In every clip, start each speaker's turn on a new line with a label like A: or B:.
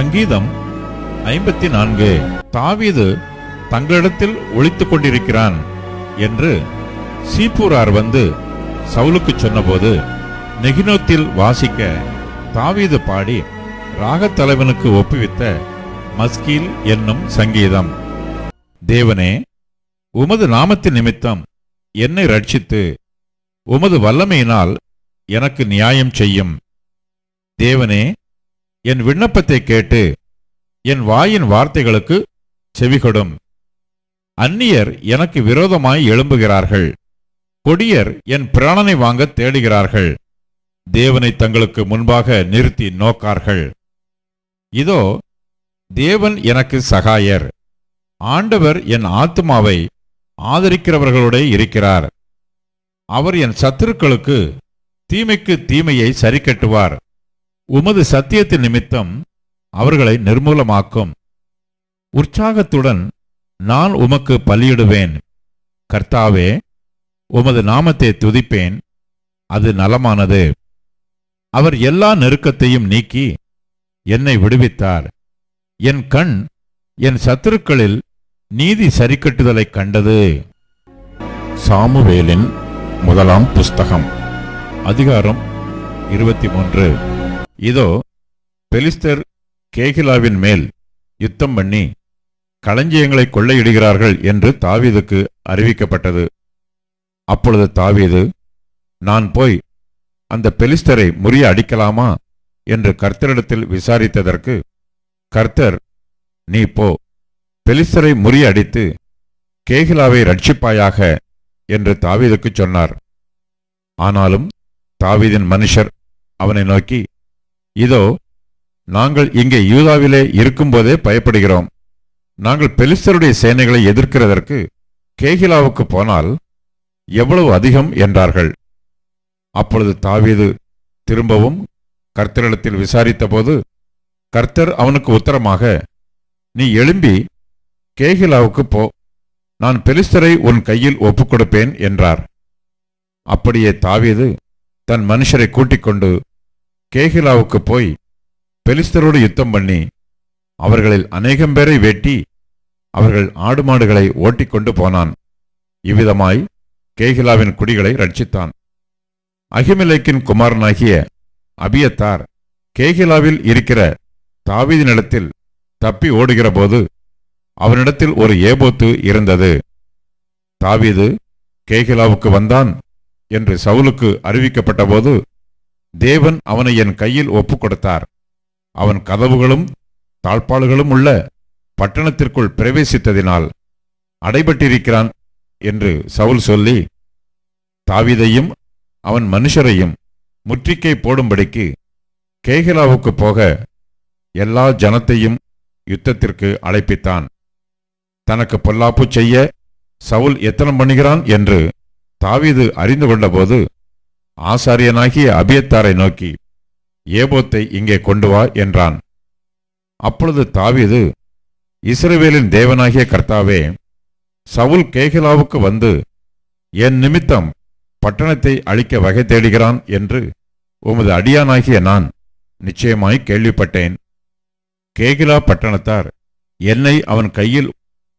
A: சங்கீதம் ஐம்பத்தி நான்கு தாவீது தங்களிடத்தில் ஒழித்துக் கொண்டிருக்கிறான் என்று சீப்பூரார் வந்து சவுலுக்கு சொன்னபோது நெகினோத்தில் வாசிக்க தாவீது பாடி ராகத்தலைவனுக்கு ஒப்புவித்த மஸ்கீல் என்னும் சங்கீதம். தேவனே உமது நாமத்தின் நிமித்தம் என்னை ரட்சித்து உமது வல்லமையினால் எனக்கு நியாயம் செய்யும். தேவனே என் விண்ணப்பத்தை கேட்டு என் வாயின் வார்த்தைகளுக்கு செவிகொடும். அந்நியர் எனக்கு விரோதமாய் எழும்புகிறார்கள். கொடியர் என் பிராணனை வாங்க தேடுகிறார்கள். தேவனை தங்களுக்கு முன்பாக நிறுத்தி நோக்கார்கள். இதோ தேவன் எனக்கு சகாயர். ஆண்டவர் என் ஆத்மாவை ஆதரிக்கிறவர்களோடே இருக்கிறார். அவர் என் சத்துருக்களுக்கு தீமைக்கு தீமையை சரிக்கட்டுவார். உமது சத்தியத்தின் நிமித்தம் அவர்களை நிர்மூலமாக்கும். உற்சாகத்துடன் நான் உமக்கு பலியிடுவேன். கர்த்தாவே உமது நாமத்தை துதிப்பேன். அது நலமானது. அவர் எல்லா நெருக்கத்தையும் நீக்கி என்னை விடுவித்தார். என் கண் என் சத்துருக்களில் நீதி சரிக்கட்டுதலைக் கண்டது. சாமுவேலின் முதலாம் புஸ்தகம் அதிகாரம் இருபத்தி மூன்று. இதோ பெலிஸ்தர் கேகிலாவின் மேல் யுத்தம் பண்ணி களஞ்சியங்களை கொள்ளையிடுகிறார்கள் என்று தாவீதுக்கு அறிவிக்கப்பட்டது. அப்பொழுது தாவீது நான் போய் அந்த பெலிஸ்தரை முறிய அடிக்கலாமா? என்று கர்த்தரிடத்தில் விசாரித்ததற்கு கர்த்தர் நீ போ. பெலிஸ்தரை முறிய அடித்து கேகிலாவை ரட்சிப்பாயாக என்று தாவீதுக்குச் சொன்னார். ஆனாலும் தாவீதின் மனுஷர் அவனை நோக்கி இதோ நாங்கள் இங்கே யூதாவிலே இருக்கும்போதே பயப்படுகிறோம். நாங்கள் பெலிஸ்தருடைய சேனைகளை எதிர்க்கிறதற்கு கேகிலாவுக்கு போனால் எவ்வளவு அதிகம் என்றார்கள். அப்பொழுது தாவீது திரும்பவும் கர்த்தரிடத்தில் விசாரித்தபோது கர்த்தர் அவனுக்கு உத்தரமாக நீ எழும்பி கேகிலாவுக்கு போ நான் பெலிஸ்தரை உன் கையில் ஒப்புக் கொடுப்பேன் என்றார். அப்படியே தாவீது தன் மனுஷரை கூட்டிக் கொண்டு கேகிலாவுக்கு போய் பெலிஸ்தரோடு யுத்தம் பண்ணி அவர்களில் அநேகம் பேரை வெட்டி அவர்கள் ஆடு மாடுகளை ஓட்டிக்கொண்டு போனான். இவ்விதமாய் கேகிலாவின் குடிகளை ரட்சித்தான். அகிமிலைக்கின் குமாரனாகிய அபியத்தார் கேகிலாவில் இருக்கிற தாவீதினிடத்தில் தப்பி ஓடுகிறபோது அவனிடத்தில் ஒரு ஏபோத்து இருந்தது. தாவீது கேகிலாவுக்கு வந்தான் என்று சவுலுக்கு அறிவிக்கப்பட்டபோது தேவன் அவனை என் கையில் ஒப்புக் கொடுத்தார் அவன் கதவுகளும் தாழ்பாளுகளும் உள்ள பட்டணத்திற்குள் பிரவேசித்ததினால் அடைபட்டிருக்கிறான் என்று சவுல் சொல்லி தாவீதையும் அவன் மனுஷரையும் முற்றிக்கை போடும்படிக்கு கேகிலாவுக்கு போக எல்லா ஜனத்தையும் யுத்தத்திற்கு அழைப்பித்தான். தனக்கு பொல்லாப்பு செய்ய சவுல் எத்தனம் பண்ணுகிறான் என்று தாவீது அறிந்து கொண்டபோது ஆசாரியனாகிய அபியத்தாரை நோக்கி ஏபோத்தை இங்கே கொண்டு வா என்றான். அப்பொழுது தாவீது இஸ்ரவேலின் தேவனாகிய கர்த்தாவே சவுல் கேகிலாவுக்கு வந்து என் நிமித்தம் பட்டணத்தை அழிக்க வகை தேடுகிறான் என்று உமது அடியானாகிய நான் நிச்சயமாய் கேள்விப்பட்டேன். கேகிலா பட்டணத்தார் என்னை அவன் கையில்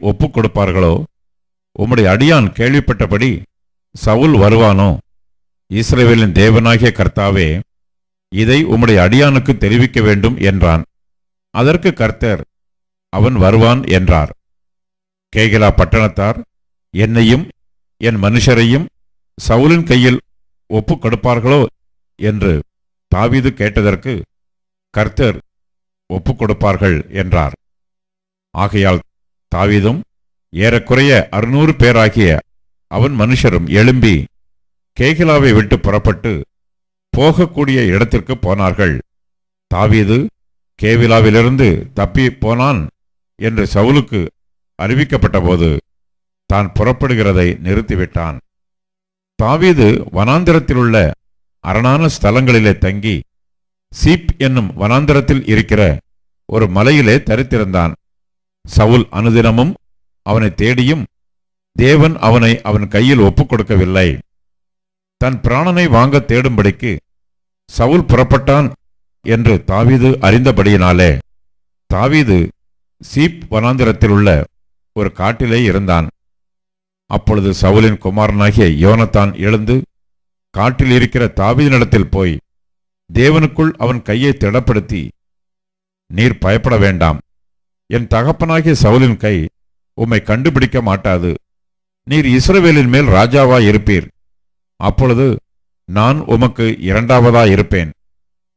A: ஒப்புக் கொடுப்பார்களோ உம்முடைய அடியான் கேள்விப்பட்டபடி சவுல் வருவானோ? இஸ்ரேவேலின் தேவனாகிய கர்த்தாவே இதை உம்முடைய அடியானுக்கு தெரிவிக்க வேண்டும் என்றான். அதற்கு கர்த்தர் அவன் வருவான் என்றார். கேகிலா பட்டணத்தார் என்னையும் என் மனுஷரையும் சவுலின் கையில் ஒப்புக் கொடுப்பார்களோ? என்று தாவீது கேட்டதற்கு கர்த்தர் ஒப்பு கொடுப்பார்கள் என்றார். ஆகையால் தாவீதும் ஏறக்குறைய அறுநூறு பேராகிய அவன் மனுஷரும் எழும்பி கேகிலாவை விட்டு புறப்பட்டு போகக்கூடிய இடத்திற்கு போனார்கள். தாவீது கேவிலாவிலிருந்து தப்பி போனான் என்று சவுலுக்கு அறிவிக்கப்பட்டபோது தான் புறப்படுகிறதை நிறுத்திவிட்டான். தாவீது வனாந்திரத்திலுள்ள அரணான ஸ்தலங்களிலே தங்கி சீப் என்னும் வனாந்திரத்தில் இருக்கிற ஒரு மலையிலே தரித்திருந்தான். சவுல் அனுதினமும் அவனை தேடியும் தேவன் அவனை அவன் கையில் ஒப்புக் கொடுக்கவில்லை தன் பிராணனை வாங்க தேடும்படிக்கு சவுல் புறப்பட்டான் என்று தாவீது அறிந்தபடியினாலே தாவீது சீப் வனாந்திரத்தில் உள்ள ஒரு காட்டிலே இருந்தான். அப்பொழுது சவுலின் குமாரனாகிய யோனத்தான் எழுந்து காட்டில் இருக்கிற தாவீதினிடத்தில் போய் தேவனுக்குள் அவன் கையை திடப்படுத்தி நீர் பயப்பட வேண்டாம். என் தகப்பனாகிய சவுலின் கை உம்மை கண்டுபிடிக்க மாட்டாது. நீர் இஸ்ரவேலின் மேல் ராஜாவா இருப்பீர் அப்பொழுது நான் உமக்கு இரண்டாவதா இருப்பேன்.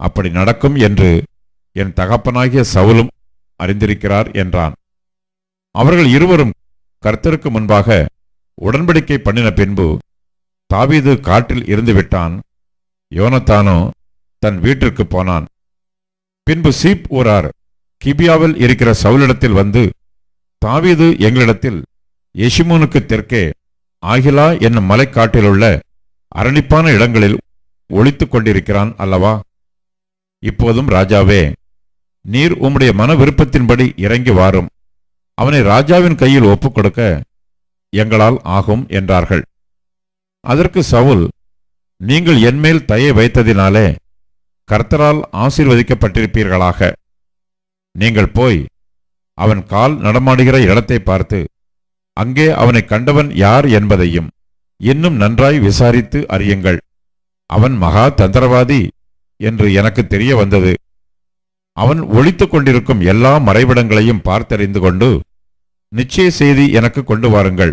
A: அப்படி நடக்கும் என்று என் தகப்பனாகிய சவுலும் அறிந்திருக்கிறார் என்றான். அவர்கள் இருவரும் கர்த்தருக்கு முன்பாக உடன்படிக்கை பண்ணின பின்பு தாவீது காட்டில் இருந்து விட்டான். யோனத்தானோ தன் வீட்டிற்கு போனான். பின்பு சீப் ஊரார் கிபியாவில் இருக்கிற சவுலிடத்தில் வந்து தாவீது எங்களிடத்தில் எஷிமோனுக்கு தெற்கே ஆகிலா என்னும் மலைக்காட்டிலுள்ள அரணிப்பான இடங்களில் ஒளித்துக் கொண்டிருக்கிறான் அல்லவா? இப்போதும் ராஜாவே நீர் உம்முடைய மன விருப்பத்தின்படி இறங்கி வாரும். அவனை ராஜாவின் கையில் ஒப்புக் கொடுக்க எங்களால் ஆகும் என்றார்கள். அதற்கு சவுல் நீங்கள் என்மேல் தயை வைத்ததினாலே கர்த்தரால் ஆசீர்வதிக்கப்பட்டிருப்பீர்களாக. நீங்கள் போய் அவன் கால் நடமாடுகிற இடத்தை பார்த்து அங்கே அவனை கண்டவன் யார் என்பதையும் இன்னும் நன்றாய் விசாரித்து அறியுங்கள். அவன் மகா தந்திரவாதி என்று எனக்கு தெரிய வந்தது. அவன் ஒழித்துக் கொண்டிருக்கும் எல்லா மறைவிடங்களையும் பார்த்தறிந்து கொண்டு நிச்சய செய்தி எனக்கு கொண்டு வாருங்கள்.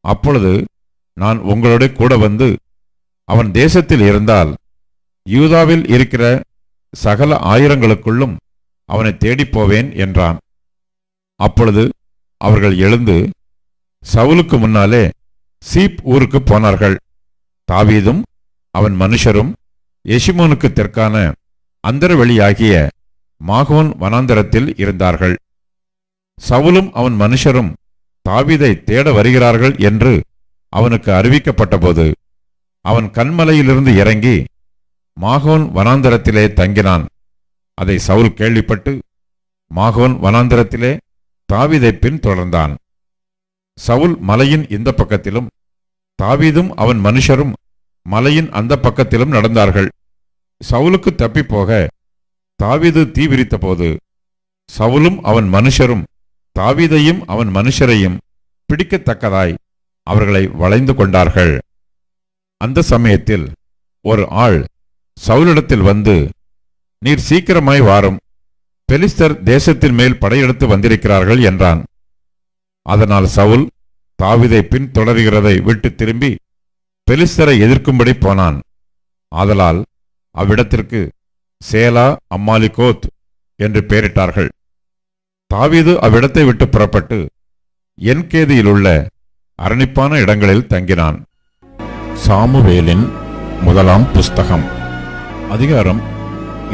A: அப்பொழுது நான் உங்களோட கூட வந்து அவன் தேசத்தில் இருந்தால் யூதாவில் இருக்கிற சகல ஆயிரங்களுக்குள்ளும் அவனை தேடிப் போவேன் என்றான். அப்பொழுது அவர்கள் எழுந்து சவுலுக்கு முன்னாலே சீப் ஊருக்கு போனார்கள். தாவீதும் அவன் மனுஷரும் எஷிமோனுக்கு தெற்கான அந்தரவெளியாகிய மாகோன் வனாந்தரத்தில் இருந்தார்கள். சவுலும் அவன் மனுஷரும் தாவீதை தேட வருகிறார்கள் என்று அவனுக்கு அறிவிக்கப்பட்டபோது அவன் கண்மலையிலிருந்து இறங்கி மாகோன் வனாந்தரத்திலே தங்கினான். அதை சவுல் கேள்விப்பட்டு மாகோன் வனாந்தரத்திலே தாவீதைப் பின் தொடர்ந்தான் சவுல் மலையின் இந்த பக்கத்திலும் தாவீதும் அவன் மனுஷரும் மலையின் அந்த பக்கத்திலும் நடந்தார்கள். சவுலுக்கு தப்பிப் போக தாவீது தீ விரித்தபோது சவுலும் அவன் மனுஷரும் தாவீதையும் அவன் மனுஷரையும் பிடிக்கத்தக்கதாய் அவர்களை வளைந்து கொண்டார்கள். அந்த சமயத்தில் ஒரு ஆள் சவுலிடத்தில் வந்து நீர் சீக்கிரமாய் வாரும். பெலிஸ்தர் தேசத்தின் மேல் படையெடுத்து வந்திருக்கிறார்கள் என்றான். அதனால் சவுல் தாவிதை பின்தொடர்கிறதை விட்டு திரும்பி பெலிஸ்தரை எதிர்க்கும்படி போனான். ஆதலால் அவ்விடத்திற்கு சேலா அம்மாலிகோத் என்று பெயரிட்டார்கள். தாவீது அவ்விடத்தை விட்டு புறப்பட்டு என்கேதியிலுள்ள அரணிப்பான இடங்களில் தங்கினான். சாமுவேலின் முதலாம் புஸ்தகம் அதிகாரம்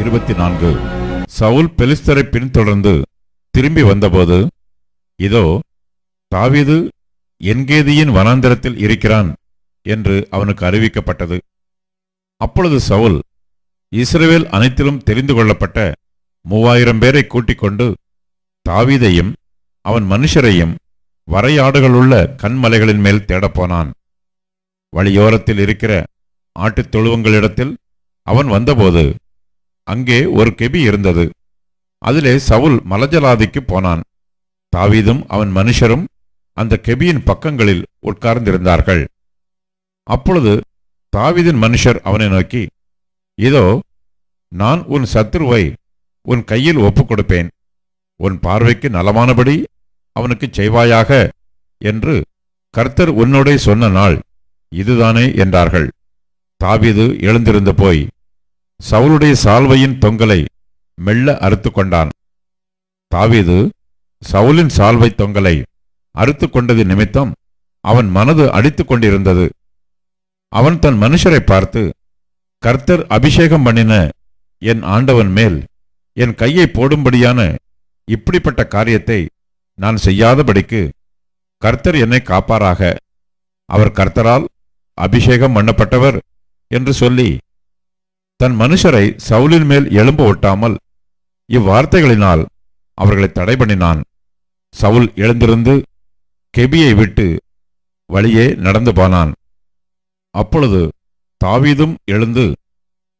A: இருபத்தி நான்கு சவுல் பெலிஸ்தரை பின்தொடர்ந்து திரும்பி வந்தபோது இதோ தாவீது என்கேதியின் வனாந்திரத்தில் இருக்கிறான் என்று அவனுக்கு அறிவிக்கப்பட்டது. அப்பொழுது சவுல் இஸ்ரேல் அனைத்திலும் தெரிந்து கொள்ளப்பட்ட மூவாயிரம் பேரை கூட்டிக் கொண்டு தாவீதையும் அவன் மனுஷரையும் வரையாடுகளுள்ள கண்மலைகளின் மேல் தேடப்போனான் வழியோரத்தில் இருக்கிற ஆட்டுத் தொழுவங்களிடத்தில் அவன் வந்தபோது அங்கே ஒரு கெபி இருந்தது. அதிலே சவுல் மலஜலாதிக்கு போனான். தாவீதும் அவன் மனுஷரும் அந்த கெபியின் பக்கங்களில் உட்கார்ந்திருந்தார்கள். அப்பொழுது தாவீதின் மனுஷர் அவனை நோக்கி இதோ நான் உன் சத்ருவை உன் கையில் ஒப்புக் கொடுப்பேன் உன் பார்வைக்கு நலமானபடி அவனுக்கு செய்வாயாக என்று கர்த்தர் உன்னோடே சொன்ன நாள் இதுதானே என்றார்கள். தாவீது எழுந்திருந்து போய் சவுளுடைய சால்வையின் தொங்கலை மெல்ல அறுத்து கொண்டான் தாவீது சவுலின் சால்வை தொங்கலை அறுத்து கொண்டது நிமித்தம் அவன் மனது அடித்துக் கொண்டிருந்தது அவன் தன் மனுஷரை பார்த்து கர்த்தர் அபிஷேகம் பண்ணின என் ஆண்டவன் மேல் என் கையை போடும்படியான இப்படிப்பட்ட காரியத்தை நான் செய்யாதபடிக்கு கர்த்தர் என்னை காப்பாராக. அவர் கர்த்தரால் அபிஷேகம் பண்ணப்பட்டவர் என்று சொல்லி தன் மனுஷரை சவுலின் மேல் எழும்ப ஒட்டாமல் இவ்வார்த்தைகளினால் அவர்களை தடை பண்ணினான் சவுல் எழுந்திருந்து கெபியை விட்டு வழியே நடந்து போனான். அப்பொழுது தாவீதும் எழுந்து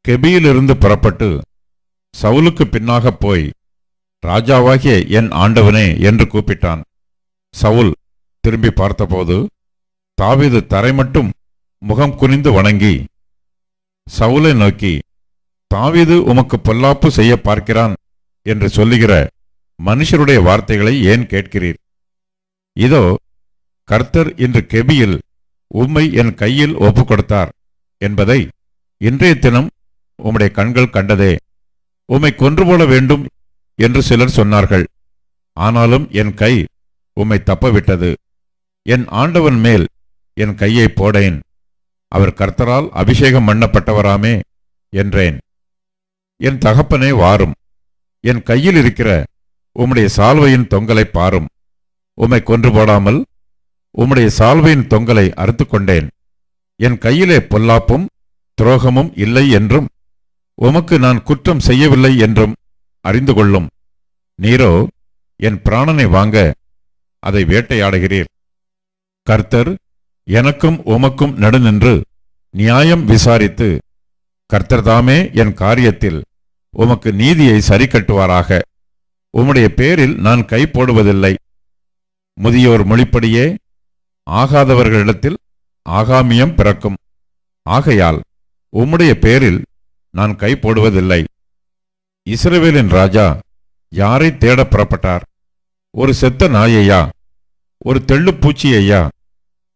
A: கெபியிலிருந்து புறப்பட்டு சவுலுக்கு பின்னாகப் போய் ராஜாவாகிய என் ஆண்டவனே என்று கூப்பிட்டான். சவுல் திரும்பி பார்த்தபோது தாவீது தரை மட்டும் முகம் குனிந்து வணங்கி சவுலை நோக்கி தாவீது உமக்கு பொல்லாப்பு செய்ய பார்க்கிறான் என்று சொல்லுகிற மனுஷருடைய வார்த்தைகளை ஏன் கேட்கிறீர்? இதோ கர்த்தர் இன்று கெபியில் உம்மை என் கையில் ஒப்புக் கொடுத்தார் என்பதை இன்றைய தினம் உம்முடைய கண்கள் கண்டதே. உம்மை கொன்று போட வேண்டும் என்று சிலர் சொன்னார்கள். ஆனாலும் என் கை உம்மை தப்பவிட்டது. என் ஆண்டவன் மேல் என் கையை போடேன். அவர் கர்த்தரால் அபிஷேகம் பண்ணப்பட்டவராமே என்றேன். என் தகப்பனே வாரும். என் கையில் இருக்கிற உம்முடைய சால்வையின் தொங்கலை பாரும். உம்மை கொன்று போடாமல் உம்முடைய சால்வையின் தொங்கலை அறுத்து கொண்டேன் என் கையிலே பொல்லாப்பும் துரோகமும் இல்லை என்றும் உமக்கு நான் குற்றம் செய்யவில்லை என்றும் அறிந்து கொள்ளும். நீரோ என் பிராணனை வாங்க அதை வேட்டையாடுகிறீர். கர்த்தர் எனக்கும் உமக்கும் நடுநின்று நியாயம் விசாரித்து கர்த்தர் தாமே என் காரியத்தில் உமக்கு நீதியை சரி கட்டுவாராக உம்முடைய பேரில் நான் கை போடுவதில்லை. முதியோர் மொழிப்படியே ஆகாதவர்களிடத்தில் ஆகாமியம் பிறக்கும். ஆகையால் உம்முடைய பேரில் நான் கை போடுவதில்லை. இஸ்ரவேலின் ராஜா யாரை தேட புறப்பட்டார்? ஒரு செத்த நாயையா? ஒரு தெள்ளுப்பூச்சியையா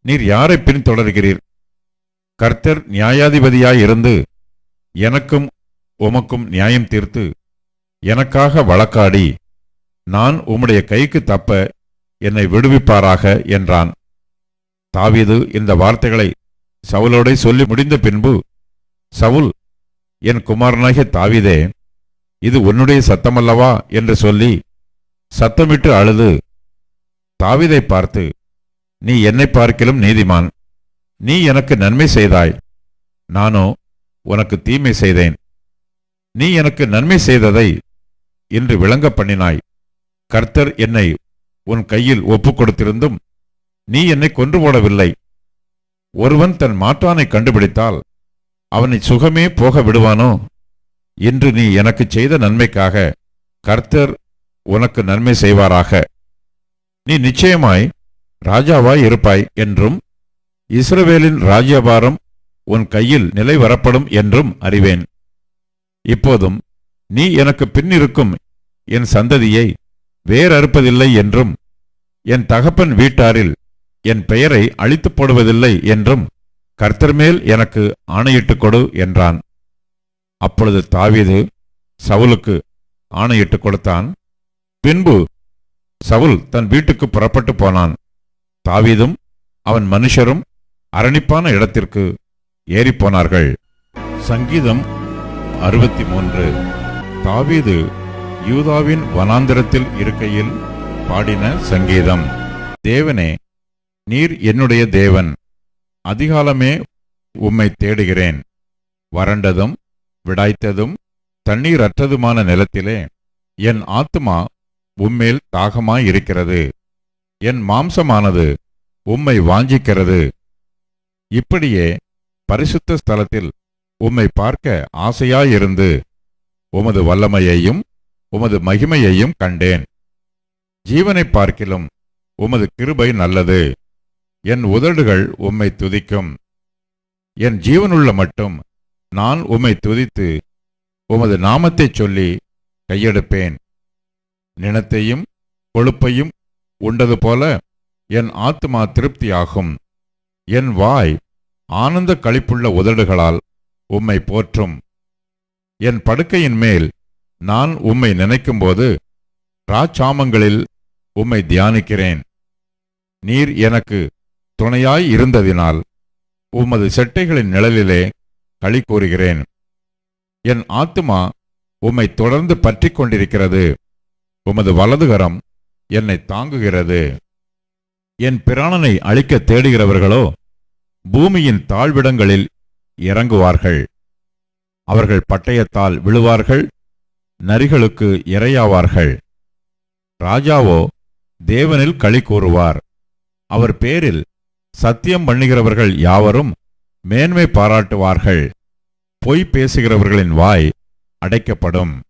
A: நீர் யாரை பின்தொடர்கிறீர்? கர்த்தர் நியாயாதிபதியாயிருந்து எனக்கும் உமக்கும் நியாயம் தீர்த்து எனக்காக வழக்காடி நான் உம்முடைய கைக்கு தப்ப என்னை விடுவிப்பாராக என்றான். தாவீது இந்த வார்த்தைகளை சவுலோடே சொல்லி முடிந்த பின்பு சவுல் என் குமாரனாகிய தாவிதே இது உன்னுடைய சத்தமல்லவா? என்று சொல்லி சத்தமிட்டு அழுது. தாவிதை பார்த்து நீ என்னை பார்க்கிலும் நீதிமான். நீ எனக்கு நன்மை செய்தாய். நானோ உனக்கு தீமை செய்தேன். நீ எனக்கு நன்மை செய்ததை இன்று விளங்க பண்ணினாய். கர்த்தர் என்னை உன் கையில் ஒப்புக் கொடுத்திருந்தும் நீ என்னை கொன்று போடவில்லை. ஒருவன் தன் மாற்றானை கண்டுபிடித்தால் அவனை சுகமே போக விடுவானோ? இன்று நீ எனக்கு செய்த நன்மைக்காக கர்த்தர் உனக்கு நன்மை செய்வாராக. நீ நிச்சயமாய் ராஜாவாய் இருப்பாய் என்றும் இஸ்ரவேலின் ராஜ்யபாரம் உன் கையில் நிலை வரப்படும் என்றும் அறிவேன். இப்போதும் நீ எனக்கு பின்னிருக்கும் என் சந்ததியை வேறறுப்பதில்லை என்றும் என் தகப்பன் வீட்டாரில் என் பெயரை அழித்துப் போடுவதில்லை என்றும் கர்த்தர் மேல் எனக்கு ஆணையிட்டுக் கொடு என்றான். அப்பொழுது தாவீது சவுலுக்கு ஆணையிட்டுக் கொடுத்தான். பின்பு சவுல் தன் வீட்டுக்கு புறப்பட்டு போனான். தாவீதும் அவன் மனுஷரும் அரணிப்பான இடத்திற்கு ஏறிப்போனார்கள் சங்கீதம் அறுபத்தி மூன்று. தாவீது யூதாவின் வனாந்திரத்தில் இருக்கையில் பாடின சங்கீதம். தேவனே நீர் என்னுடைய தேவன். அதிகாலமே உம்மை தேடுகிறேன். வறண்டதும் விடாய்த்ததும் தண்ணீரற்றதுமான நிலத்திலே என் ஆத்துமா உம்மேல் தாகமாயிருக்கிறது. என் மாம்சமானது உம்மை வாஞ்சிக்கிறது. இப்படியே பரிசுத்த ஸ்தலத்தில் உம்மை பார்க்க ஆசையாயிருந்து உமது வல்லமையையும் உமது மகிமையையும் கண்டேன். ஜீவனைப் பார்க்கிலும் உமது கிருபை நல்லது. என் உதடுகள் உம்மை துதிக்கும். என் ஜீவனுள்ள மட்டும் நான் உம்மை துதித்து உமது நாமத்தைச் சொல்லி கையெடுப்பேன். நினத்தையும் கொழுப்பையும் உண்டது போல என் ஆத்மா திருப்தியாகும். என் வாய் ஆனந்த களிப்புள்ள உதடுகளால் உம்மை போற்றும். என் படுக்கையின் மேல் நான் உம்மை நினைக்கும்போது ராச்சாமங்களில் உம்மை தியானிக்கிறேன். நீர் எனக்கு துணையாய் இருந்ததினால் உமது செட்டைகளின் நிழலிலே களி கூறுகிறேன். என் ஆத்துமா உம்மை தொடர்ந்து பற்றிக் கொண்டிருக்கிறது. உமது வலதுகரம் என்னை தாங்குகிறது. என் பிராணனை அழிக்க தேடுகிறவர்களோ பூமியின் தாழ்விடங்களில் இறங்குவார்கள். அவர்கள் பட்டயத்தால் விழுவார்கள். நரிகளுக்கு இரையாவார்கள். ராஜாவோ தேவனில் களி கூறுவார். அவர் பேரில் சத்தியம் பண்ணுகிறவர்கள் யாவரும் மேன்மை பாராட்டுவார்கள். பொய் பேசுகிறவர்களின் வாய் அடைக்கப்படும்.